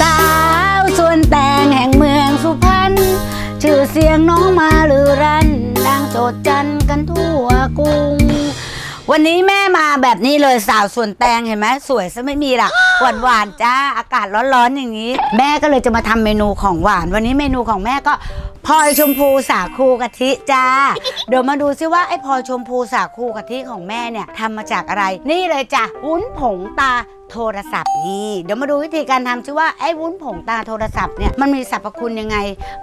สาวสวนแตงแห่งเมืองสุพรรณชื่อเสียงน้องมาลือรันดังโจดจันกันทั่วกรุง วันนี้แม่ แบบนี้เลยสาวสวนแตงเห็นไหมสวยซะไม่มีล่ะหวานหวานๆจ้าอากาศร้อนๆอย่างนี้ แม่ก็เลยจะมาทำเมนูของหวาน วันนี้เมนูของแม่ก็พลอยชมพูสาคูกะทิจ้า เดี๋ยวมาดูซิว่าไอ้พลอยชมพูสาคูกะทิของแม่เนี่ยทำมาจากอะไร นี่เลยจ้ะวุ้นผงตา โทรศัพท์นี่เดี๋ยวมาดูวิธีการทำซิว่าไอ้วุ้นผงตาโทรศัพท์เนี่ยมันมีสรรพคุณยังไง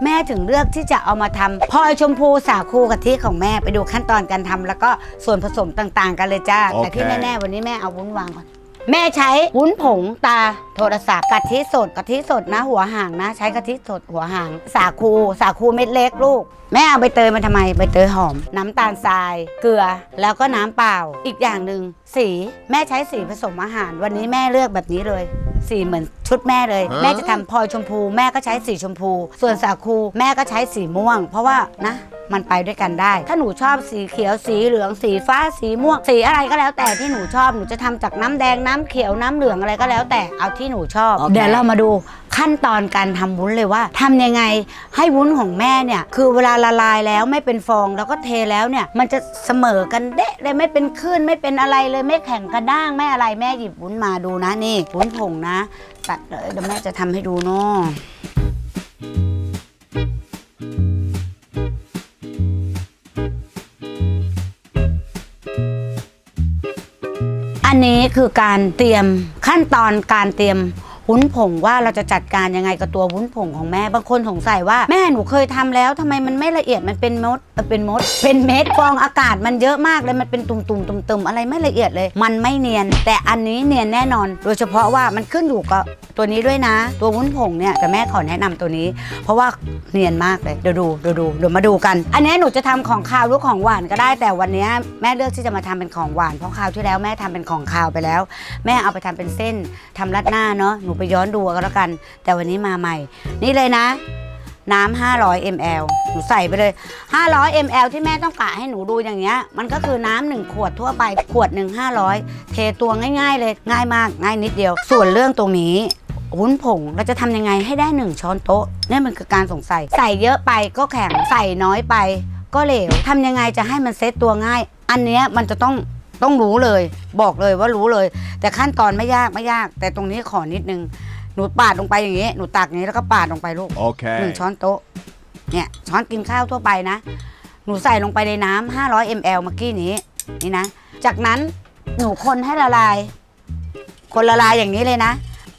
แม่ถึงเลือกที่จะเอามาทำพลอยชมพูสาคูกะทิของแม่ไปดูขั้นตอนการทำแล้วก็ส่วนผสมต่างๆ กันเลยจ้า แต่ที่แน่ๆวันนี้แม่เอาวุ้นวางก่อนแม่ใช้วุ้นผงตา โทรศัพท์กะทิสดกะทิสดนะ หัวหางนะ ใช้กะทิสดหัวหาง สาคูสาคูเม็ดเล็กลูก แม่เอาใบเตยมาทำไมใบเตยหอม น้ำตาลทราย เกลือแล้วก็น้ำเปล่า อีกอย่างหนึ่งสีแม่ใช้สีผสมอาหาร วันนี้แม่เลือกแบบนี้เลย สีเหมือนชุดแม่เลย แม่จะทำพลอยชมพูแม่ก็ใช้สีชมพู ส่วนสาคูแม่ก็ใช้สีม่วง เพราะว่านะ มันไปด้วยกันได้ ถ้าหนูชอบสีเขียวสีเหลืองสีฟ้าสีม่วง สีอะไรก็แล้วแต่ที่หนูชอบหนูจะทำจากน้ำแดงน้ำเขียวน้ำเหลืองอะไรก็แล้วแต่เอาที่หนูชอบ โอเค เดี๋ยวเรามาดูขั้นตอนการทำวุ้นเลยว่าทำยังไงให้วุ้นของแม่เนี่ย คือเวลาละลายแล้วไม่เป็นฟองแล้วก็เทแล้วเนี่ย มันจะเสมอกันเดะเลยไม่เป็นคลื่นไม่เป็นอะไรเลยไม่แข็งกระด้างไม่อะไรแม่หยิบวุ้นมาดูนะนี่วุ้นผงนะ ตัดเลยเดี๋ยวแม่จะทำให้ดูเนาะอันนี้คือการเตรียม ขั้นตอนการเตรียมวุ้นผงว่าเราจะจัดการยังไงกับตัววุ้นผงของแม่ บางคนสงสัยว่าแม่หนูเคยทำแล้วทำไมมันไม่ละเอียดมันเป็นมด เป็นมด เป็นเม็ดฟองอากาศมันเยอะมากเลยมันเป็นตุ่มๆตุ่มๆอะไรไม่ละเอียดเลย มันไม่เนียน แต่อันนี้เนียนแน่นอน โดยเฉพาะว่ามันขึ้นอยู่กับตัวนี้ด้วยนะ ตัววุ้นผงเนี่ยแต่แม่ขอแนะนำตัวนี้ เพราะว่าเนียนมากเลยเดี๋ยวดูเดี๋ยวดูเดี๋ยวมาดูกัน อันนี้หนูจะทำของคาวหรือของหวานก็ได้ แต่วันนี้แม่เลือกที่จะมาทำเป็นของหวานเพราะคราวที่แล้วแม่ทำเป็นของคาวไปแล้ว แม่เอาไปทำเป็นเส้นทำรัดหน้าเนาะหนูไปย้อนดูก็แล้วกัน แต่วันนี้มาใหม่ นี่เลยนะ น้ำ500 ml หนูใส่ไปเลย 500 ml ที่แม่ต้องกะให้หนูดูอย่างเงี้ย มันก็คือน้ำหนึ่งขวดทั่วไป ขวดหนึ่ง500 เทตัวง่าย ๆ เลย ง่ายมาก ง่ายนิดเดียว ส่วนเรื่องตรงนี้วุ้นผงเราจะทำยังไงให้ได้ 1 ช้อนโต๊ะนี่มันคือการสงสัย ใส่เยอะไปก็แข็ง ใส่น้อยไป ก็เหลวทำยังไงจะให้มันเซตตัวง่าย อันเนี้ยมันจะต้องต้องรู้เลย บอกเลยว่ารู้เลย แต่ขั้นตอนไม่ยากไม่ยาก แต่ตรงนี้ขอนิดนึง หนูปาดลงไปอย่างงี้ หนูตักอย่างนี้แล้วก็ปาดลงไปลูก Okay. หนึ่งช้อนโต๊ะ เนี่ยช้อนกินข้าวทั่วไปนะ หนูใส่ลงไปในน้ำ500 ml เมื่อกี้นี้ นี่นะ จากนั้นหนูคนให้ละลาย คนละลายอย่างนี้เลยนะ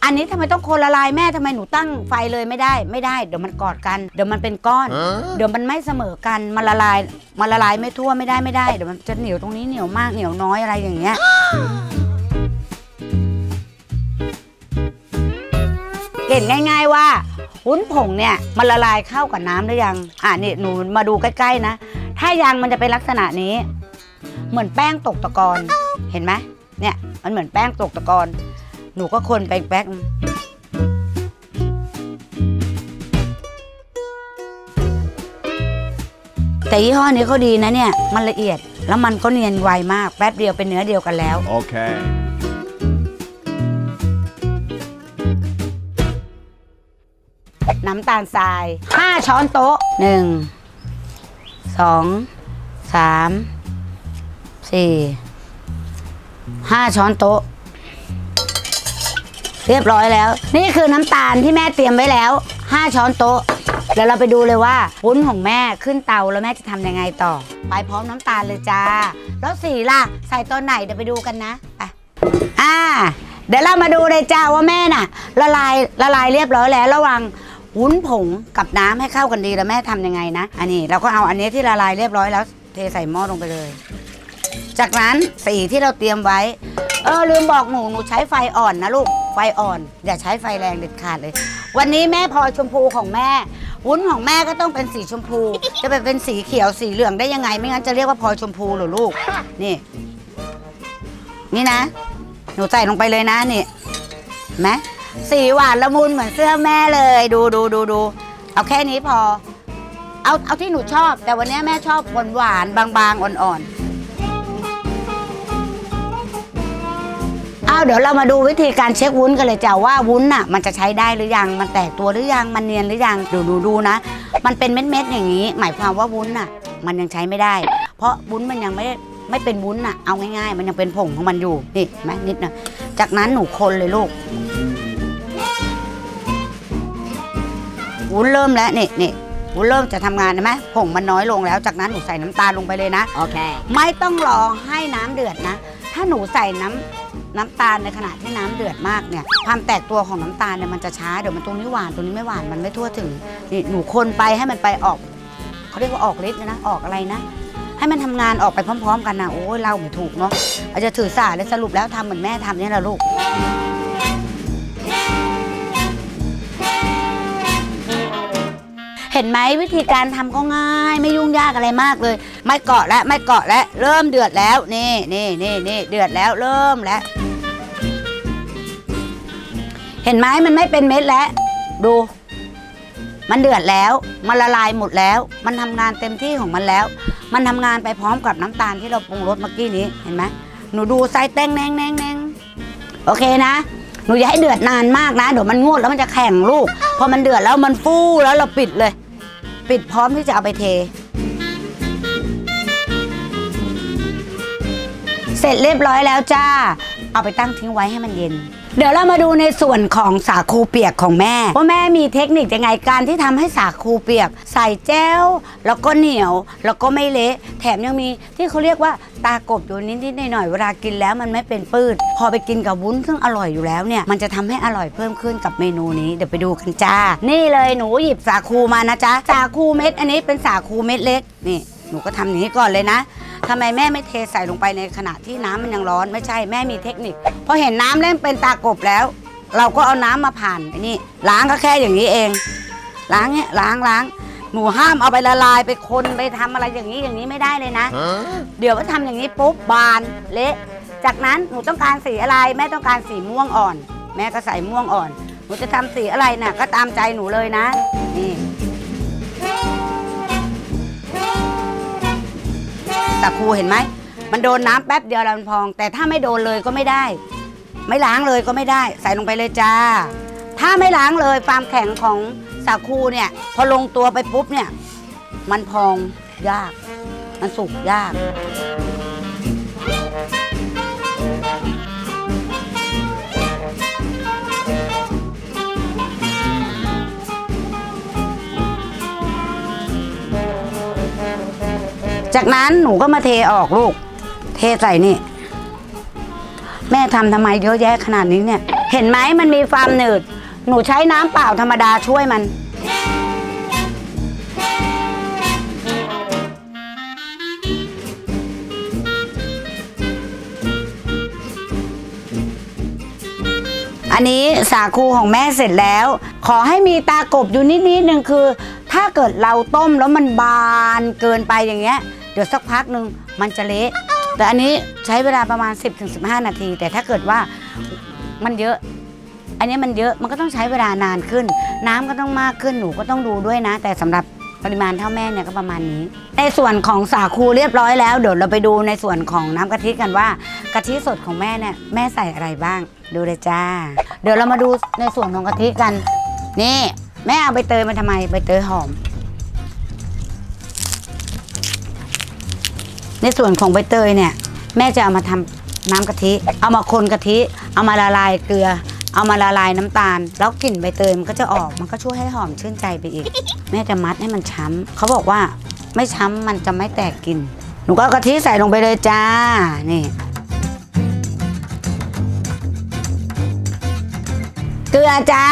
อันนี้ทำไมต้องคนละลายแม่ทำไมหนูตั้งไฟเลยไม่ได้ ไม่ได้ เดี๋ยวมันกอดกัน เดี๋ยวมันเป็นก้อน เดี๋ยวมันไม่เสมอกัน มันละลาย มันละลายไม่ทั่วไม่ได้ไม่ได้ เดี๋ยวมันจะเหนียวตรงนี้เหนียวมากเหนียวน้อยอะไรอย่างเงี้ย เห็นง่าย ๆว่าวุ้นผงเนี่ยมันละลายเข้ากับน้ำหรือยัง อ่านี่หนูมาดูใกล้ๆนะ ถ้ายังมันจะเป็นลักษณะนี้ เหมือนแป้งตกตะกอนเห็นไหมเนี่ยมันเหมือนแป้งตกตะกอนหนูก็คนไปแป๊กนึงแต่ยี่ห้อนี้เขาดีนะเนี่ย มันละเอียดแล้วมันก็เนียนไวมากแป๊บเดียวเป็นเนื้อเดียวกันแล้ว Okay. น้ำตาลทราย 5 ช้อนโต๊ะ 1 2 3 4 5 ช้อนโต๊ะ เรียบร้อยแล้ว นี่คือน้ำตาลที่แม่เตรียมไว้แล้ว 5 ช้อนโต๊ะเดี๋ยวเราไปดูเลยว่าวุ้นของแม่ขึ้นเตาแล้วแม่จะทำยังไงต่อ ไปพร้อมน้ำตาลเลยจ้า แล้วสีล่ะ ใส่ตอนไหนเดี๋ยวไปดูกันนะไปอ่า เดี๋ยวเรามาดูเลยจ้าว่าแม่น่ะ ละลายละลายเรียบร้อยแล้วระหวัง วุ้นผงกับน้ำให้เข้ากันดีแล้วแม่ทำยังไงนะ อันนี้เราก็เอาอันนี้ที่ละลายเรียบร้อยแล้ว เทใส่หม้อลงไปเลย จากนั้นสีที่เราเตรียมไว้ เออลืมบอกหนูหนูใช้ไฟอ่อนนะลูก ไฟอ่อน อย่าใช้ไฟแรงเด็ดขาดเลย วันนี้แม่พลอยชมพูของแม่ วุ้นของแม่ก็ต้องเป็นสีชมพู จะไปเป็นสีเขียวสีเหลืองได้ยังไง ไม่งั้นจะเรียกว่าพลอยชมพูเหรอลูก นี่ นี่นะ หนูใส่ลงไปเลยนะนี่เห็นไหม สีหวานละมุนเหมือนเสื้อแม่เลย ดูดูดูดูเอาแค่นี้พอ เอาเอาที่หนูชอบ แต่วันนี้แม่ชอบหวานหวานๆบางๆอ่อนๆเอาเดี๋ยวเรามาดูวิธีการเช็ควุ้นกันเลยจ้ะว่าวุ้นน่ะ มันจะใช้ได้หรือยังมันแตกตัวหรือยังมันเนียนหรือยังดูดูดูนะ มันเป็นเม็ดๆอย่างนี้ หมายความว่าวุ้นน่ะ มันยังใช้ไม่ได้ เพราะวุ้นมันยังไม่ได้ไม่เป็นวุ้นน่ะเอาง่ายๆ มันยังเป็นผงของมันอยู่นี่เห็นไหมนิดนะจากนั้นหนูคนเลยลูก วุ้นเริ่มแล้วนี่นี่วุ้นเริ่มจะทำงานเห็นไหมผงมันน้อยลงแล้วจากนั้นหนูใส่น้ำตาลลงไปเลยนะ โอเค ไม่ต้องรอให้น้ำเดือดนะ ถ้าหนูใส่น้ำน้ำตาลในขณะที่น้ำเดือดมากเนี่ยความแตกตัวของน้ำตาลเนี่ยมันจะช้าเดี๋ยวมันตรงนี้หวานตรงนี้ไม่หวานมันไม่ทั่วถึงนี่หนูคนไปให้มันไปออกเขาเรียกว่าออกฤทธิ์นะออกอะไรนะให้มันทำงานออกไปพร้อม ๆ กันนะโอ้ยเราไม่ถูกเนาะอาจจะถือสาเลยสรุปแล้วทำเหมือนแม่ทำเนี่ยแหละลูก ห็นไหมวิธีการทำก็ง่าย ไม่ยุ่งยากอะไรมากเลย ไม่เกาะแล้วไม่เกาะแล้วเริ่มเดือดแล้วนี่นี่นี่นี่เดือดแล้วเริ่มแล้วเห็นไหมมันไม่เป็นเม็ดแล้วดู มันเดือดแล้ว มันละลายหมดแล้ว มันทำงานเต็มที่ของมันแล้ว มันทำงานไปพร้อมกับน้ำตาลที่เราปรุงรสเมื่อกี้นี้เห็นไหมหนูดูไส้เต้งแนงแนงแนงโอเคนะหนูอย่าให้เดือดนานมากนะเดี๋ยวมันงวดแล้วมันจะแข็งลูก พอมันเดือดแล้วมันฟูแล้วเราปิดเลย ปิดพร้อมที่จะเอาไปเท เสร็จเรียบร้อยแล้วจ้า เอาไปตั้งทิ้งไว้ให้มันเย็น เดี๋ยวเรามาดูในส่วนของสาคูเปียกของแม่ว่าแม่มีเทคนิคยังไงการที่ทำให้สาคูเปียก ใส่แจ้ว แล้วก็เหนียว แล้วก็ไม่เละแถมยังมีที่เขาเรียกว่าตากบอยู่นิดๆหน่อยๆเวลากินแล้วมันไม่เป็นปื้ดพอไปกินกับวุ้นซึ่งอร่อยอยู่แล้วเนี่ยมันจะทำให้อร่อยเพิ่มขึ้นกับเมนูนี้เดี๋ยวไปดูกันจ้า นี่เลยหนูหยิบสาคูมานะจ๊ะสาคูเม็ด อันนี้เป็นสาคูเม็ดเล็กนี่หนูก็ทำอย่างนี้ก่อนเลยนะ ทำไมแม่ไม่เทใส่ลงไปในขณะที่น้ำมันยังร้อนไม่ใช่แม่มีเทคนิคพอเห็นน้ำเริ่มเป็นตากบแล้ว เราก็เอาน้ำมาผ่านไอ้นี่ล้างก็แค่อย่างนี้เอง ล้างเนี่ยล้างล้างหนูห้ามเอาไปละลายไปคนไปทำอะไรอย่างนี้อย่างนี้ไม่ได้เลยนะ เดี๋ยวว่าทำอย่างนี้ปุ๊บบานเละ จากนั้นหนูต้องการสีอะไรแม่ต้องการสีม่วงอ่อน แม่ก็ใส่ม่วงอ่อน หนูจะทำสีอะไรน่ะก็ตามใจหนูเลยนะนี่ ตะคูเห็นไหม มันโดนน้ำแป๊บเดียวแล้วมันพอง แต่ถ้าไม่โดนเลยก็ไม่ได้ ไม่ล้างเลยก็ไม่ได้ ใส่ลงไปเลยจ้า ถ้าไม่ล้างเลยความแข็งของสาคูเนี่ย พอลงตัวไปปุ๊บเนี่ย มันพองยาก มันสุกยาก จากนั้นหนูก็มาเทออกลูก เทใส่นี่ แม่ทำทำไมเยอะแยะขนาดนี้เนี่ย เห็นไหมมันมีความหนืด หนูใช้น้ำเปล่าธรรมดาช่วยมันอันนี้สาคูของแม่เสร็จแล้ว ขอให้มีตากบอยู่นิดนิดนึงคือ ถ้าเกิดเราต้มแล้วมันบานเกินไปอย่างเงี้ย เดี๋ยวสักพักหนึ่งมันจะเละ แต่อันนี้ใช้เวลาประมาณ 10-15 นาที แต่ถ้าเกิดว่ามันเยอะ อันนี้มันเยอะมันก็ต้องใช้เวลานานขึ้น น้ำก็ต้องมากขึ้นหนูก็ต้องดูด้วยนะ แต่สำหรับปริมาณเท่าแม่เนี่ยก็ประมาณนี้ ในส่วนของสาคูเรียบร้อยแล้วเดี๋ยวเราไปดูในส่วนของน้ำกะทิกันว่ากะทิสดของแม่เนี่ยแม่ใส่อะไรบ้าง ดูเลยจ้า เดี๋ยวเรามาดูในส่วนของกะทิกัน นี่ แม่เอาใบเตยมาทำไมใบเตยหอม ในส่วนของใบเตยเนี่ย แม่จะเอามาทำน้ำกะทิ เอามาคนกะทิ เอามาละลายเกลือ เอามาละลายน้ำตาล แล้วกลิ่นใบเตยมันก็จะออก มันก็ช่วยให้หอมชื่นใจไปอีก แม่จะมัดให้มันช้ำเขาบอกว่าไม่ช้ำมันจะไม่แตกกลิ่นหนูก็กะทิใส่ลงไปเลยจ้า นี่ เกลือจ้า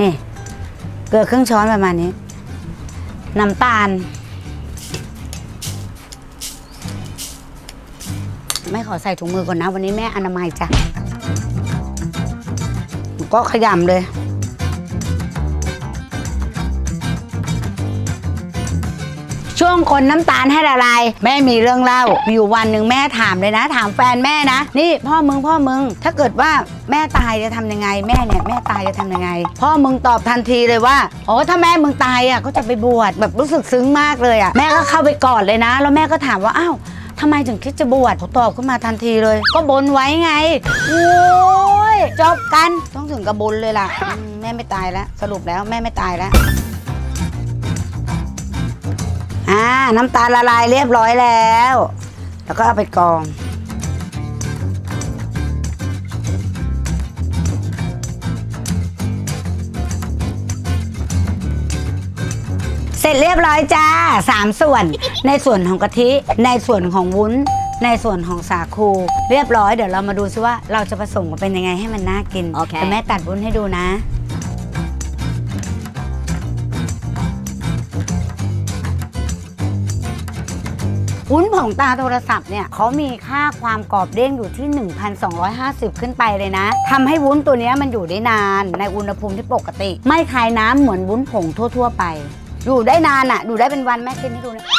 นี่ เกลือครึ่งช้อนประมาณนี้ น้ำตาล ไม่ขอใส่ถุงมือก่อนนะ วันนี้แม่อนามัยจ้ะก็ขยำเลย ช่วงคนน้ำตาลให้ละลาย แม่มีเรื่องเล่า มีอยู่วันหนึ่งแม่ถามเลยนะ ถามแฟนแม่นะ นี่พ่อมึงพ่อมึง ถ้าเกิดว่าแม่ตายจะทำยังไง แม่เนี่ยแม่ตายจะทำยังไง พ่อมึงตอบทันทีเลยว่าโอ้ถ้าแม่มึงตายอะก็จะไปบวชแบบรู้สึกซึ้งมากเลยอะแม่ก็เข้าไปกอดเลยนะ แล้วแม่ก็ถามว่าอ้าวทำไมถึงคิดจะบวชเขาตอบขึ้นมาทันทีเลย ก็บนไว้ไงโอ้ยจบกันต้องถึงกับบนเลยล่ะอืมแม่ไม่ตายแล้วสรุปแล้วแม่ไม่ตายแล้ว อ่าน้ำตาลละลายเรียบร้อยแล้ว แล้วก็เอาไปกรองเสร็จเรียบร้อยจ้าสามส่วน ในส่วนของกะทิ ในส่วนของวุ้น ในส่วนของสาคู เรียบร้อยเดี๋ยวเรามาดูซิว่าเราจะผสมกันเป็นยังไงให้มันน่ากิน โอเคดี๋ยวแม่ตัดวุ้นให้ดูนะ วุ้นผงตาโทรศัพท์เนี่ยเขามีค่าความกรอบเด้งอยู่ที่ 1,250 ขึ้นไปเลยนะทำให้วุ้นตัวนี้มันอยู่ได้นาน ในอุณหภูมิที่ปกติ ไม่คายน้ำเหมือนวุ้นผงทั่ว ๆ ไป อยู่ได้นานอะ่ะ อยู่ได้เป็นวันแม่คิดให้ดูนะ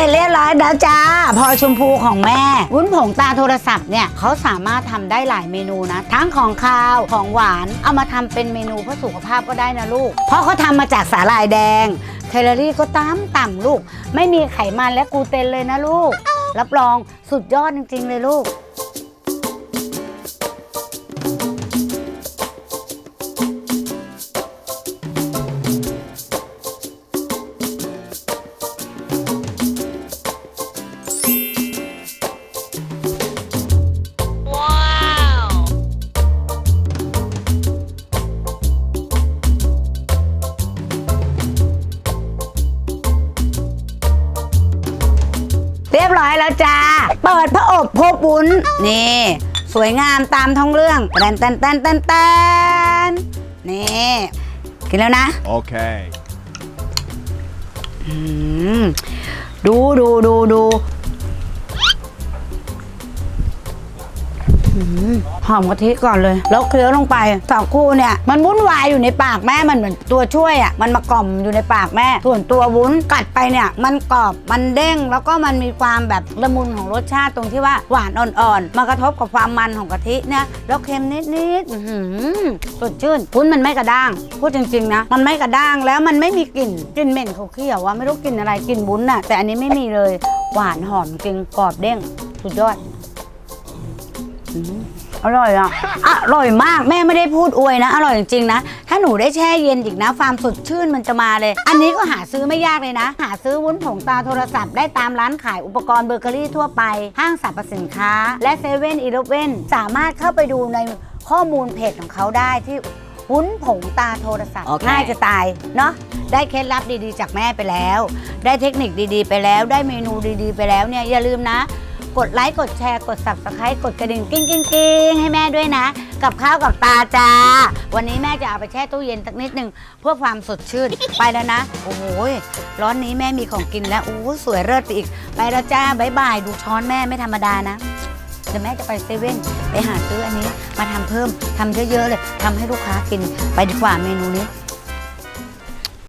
สร็จเรียบร้อยแล้วจ้า พอชมพูของแม่ วุ้นผงตาโทรศัพท์เนี่ยเขาสามารถทำได้หลายเมนูนะ ทั้งของคาว ของหวาน เอามาทำเป็นเมนูเพื่อสุขภาพก็ได้นะลูก เพราะเขาทำมาจากสาหร่ายแดง แคลอรี่ก็ต่ำต่ำลูก ไม่มีไขมันและกลูเตนเลยนะลูก รับรองสุดยอดจริง ๆ เลยลูก รียบร้อยแล้วจ้า เปิดพระอบพบวุ้น นี่ สวยงามตามท้องเรื่องแตนแตนแตนแตนแตนนี่กินแล้วนะ Okay. อืมดูดูดูดู หอมกะทิก่อนเลย แล้วเคี้ยวลงไปสองคู่เนี่ย มันวุ่นวายอยู่ในปากแม่มันเหมือนตัวช่วยอะมันมากล่อมอยู่ในปากแม่ ส่วนตัววุ้นกัดไปเนี่ย มันกรอบมันเด้ง แล้วก็มันมีความแบบละมุนของรสชาติตรงที่ว่าหวานอ่อนๆมากระทบกับความมันของกะทิเนี่ยแล้วเค็มนิดๆสดชื่นวุ้นมันไม่กระด้าง พูดจริงๆนะมันไม่กระด้างแล้วมันไม่มีกลิ่นกลิ่นเหม็นเขาเขี้ยวว่าไม่รู้กลิ่นอะไรกลิ่นวุ้นน่ะแต่อันนี้ไม่มีเลยหวานหอมจริงกรอบเด้งสุดยอด อืมอร่อยอะ อร่อยมากแม่ไม่ได้พูดอวยนะ อร่อยจริงๆนะ ถ้าหนูได้แช่เย็นอีกนะความสดชื่นมันจะมาเลย อันนี้ก็หาซื้อไม่ยากเลยนะ หาซื้อวุ้นผงตาโทรศัพท์ได้ตามร้านขายอุปกรณ์เบเกอรี่ทั่วไป ห้างสรรพสินค้า และเซเว่นอีเลฟเว่นสามารถเข้าไปดูในข้อมูลเพจของเขาได้ที่วุ้นผงตาโทรศัพท์ โอเค ง่ายจะตายเนาะได้เคล็ดลับดีๆ จากแม่ไปแล้ว ได้เทคนิคดีๆ ไปแล้ว ได้เมนูดีๆ ไปแล้วเนี่ยอย่าลืมนะ กดไลค์กดแชร์กด subscribe กดกระดิ่งกิ้งกิ้งกิ้งให้แม่ด้วยนะ กับข้าวกับตาจ้า วันนี้แม่จะเอาไปแช่ตู้เย็นสักนิดหนึ่งเพื่อความสดชื่น ไปแล้วนะ โอ้โหยร้อนนี้แม่มีของกินแล้วโอ้สวยเลิศไปอีก ไปแล้วจ้าบายบายดูช้อนแม่ไม่ธรรมดานะเดี๋ยวแม่จะไปเซเว่นไปหาซื้ออันนี้ มาทำเพิ่มทำเยอะๆเลยทำให้ลูกค้ากินไปดีกว่าเมนูนี้